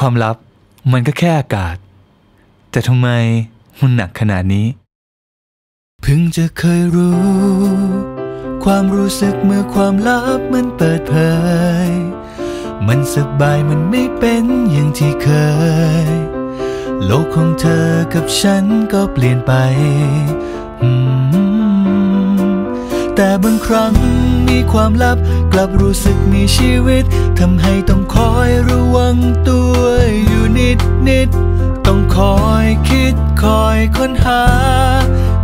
ความลับมันก็แค่อากาศ แต่ทำไมมันหนักขนาดนี้ เพิ่งจะเคยรู้ ความรู้สึกเมื่อความลับมันเปิดเผย มันสบายมันไม่เป็นอย่างที่เคย โลกของเธอกับฉันก็เปลี่ยนไป แต่บางครั้งมีความลับกลับรู้สึกมีชีวิตทำให้ต้องคอยระวังตัว องคอยคิดคอยค้นหา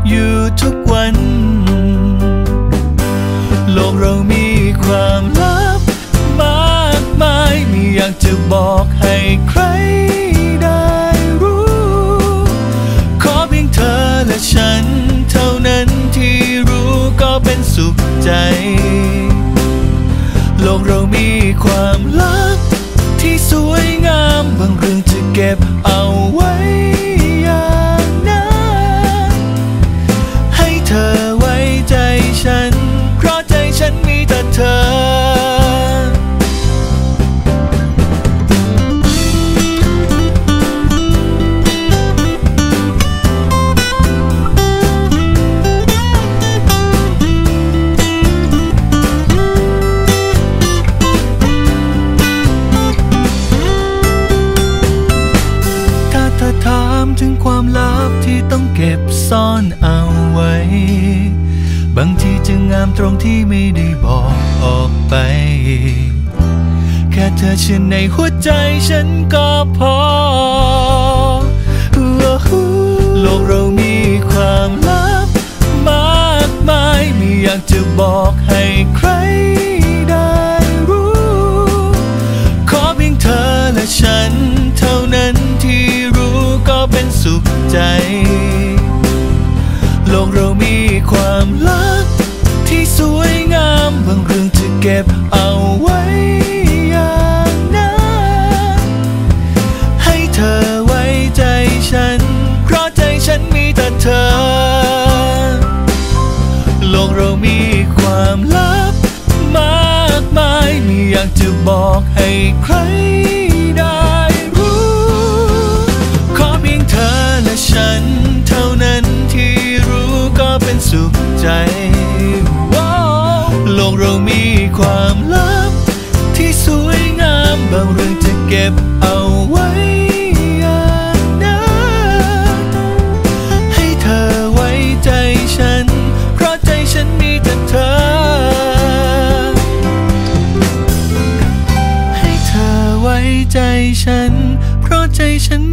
อยู่ทุกวัน โลกเรามีความลับมากมายไม่อยากจะบอกให้ใครได้รู้ ขอเพียงเธอและฉัน เท่านั้นที่รู้ก็เป็นสุขใจ โลกเรามีความลับที่สวยงามบางเรื่องจะเก็บเอา บที่ต้องเก็บซ่อนเอาไว้ บางทีจึงงามตรงที่ไม่ได้บอกออกไป แค่เธอเชื่อในหัวใจฉันก็พอ โลกเรามีความลับมากมาย ไม่อยากจะบอกให้ใคร ลกเรามีความลับที่สวยงามบางเรื่องจะเก็บเอาไว้อย่างนั้นให้เธอไว้ใจฉัน เพราะใจฉันมีแต่เธอ โลกเรามีความลับ มากมายไม่อยากจะบอกให้ใครามบางเรื่องจะเก็บเอาไว้อย่างนั้นให้เธอไว้ใจฉัน เพราะใจฉันมีแต่เธอ ให้เธอไว้ใจฉัน เพราะใจฉัน